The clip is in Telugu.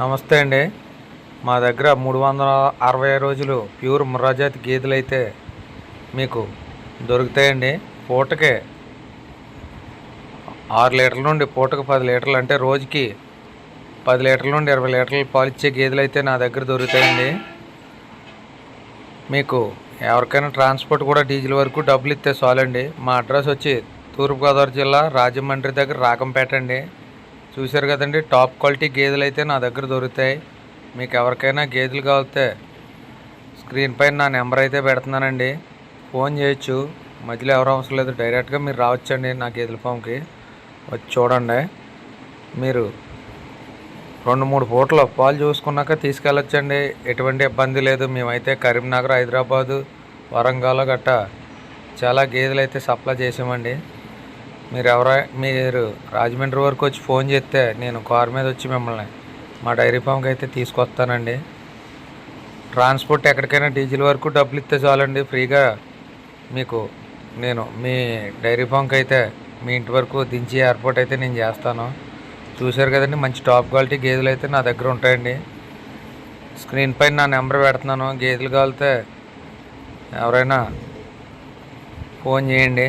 నమస్తే అండి. మా దగ్గర మూడు వందల అరవై రోజులు ప్యూర్ ముర్రాజాతి గేదెలు అయితే మీకు దొరుకుతాయండి. పూటకే ఆరు లీటర్ల నుండి పూటకు పది లీటర్లు అంటే రోజుకి పది లీటర్ల నుండి ఇరవై లీటర్లు పాలు ఇచ్చే గేదెలు అయితే నా దగ్గర దొరుకుతాయండి. మీకు ఎవరికైనా ట్రాన్స్పోర్ట్ కూడా డీజిల్ వరకు డబ్బులు ఇస్తే చాలండి. మా అడ్రస్ వచ్చి తూర్పుగోదావరి జిల్లా రాజమండ్రి దగ్గర రాకంపేట అండి. చూశారు కదండి టాప్ క్వాలిటీ గేదెలు అయితే నా దగ్గర దొరుకుతాయి. మీకు ఎవరికైనా గేదెలు కావాలితే స్క్రీన్ పైన నా నెంబర్ అయితే పెడుతున్నానండి. ఫోన్ చేయొచ్చు. మధ్యలో ఎవరు అవసరం లేదు డైరెక్ట్గా మీరు రావచ్చండి నా గేదెల ఫామ్కి. వచ్చి చూడండి. మీరు రెండు మూడు పూటలు పాలు చూసుకున్నాక తీసుకెళ్ళొచ్చండి. ఎటువంటి ఇబ్బంది లేదు. మేమైతే కరీంనగర్ హైదరాబాదు వరంగల్ గట్ట చాలా గేదెలు అయితే సప్లై చేసామండి. మీరు ఎవరై మీరు రాజమండ్రి వరకు వచ్చి ఫోన్ చేస్తే నేను కార్ మీద వచ్చి మిమ్మల్ని మా డైరీ ఫామ్కి అయితే తీసుకొస్తానండి. ట్రాన్స్పోర్ట్ ఎక్కడికైనా డీజిల్ వరకు డబ్బులు ఇస్తే చాలండి. ఫ్రీగా మీకు నేను మీ డైరీ ఫామ్కి అయితే మీ ఇంటి వరకు దించి ఎయిర్పోర్ట్ అయితే నేను చేస్తాను. చూశారు కదండి మంచి టాప్ క్వాలిటీ గేదెలు అయితే నా దగ్గర ఉంటాయండి. స్క్రీన్ పైన నా నెంబర్ పెడుతున్నాను. గేదెలు కాలితే ఎవరైనా ఫోన్ చేయండి.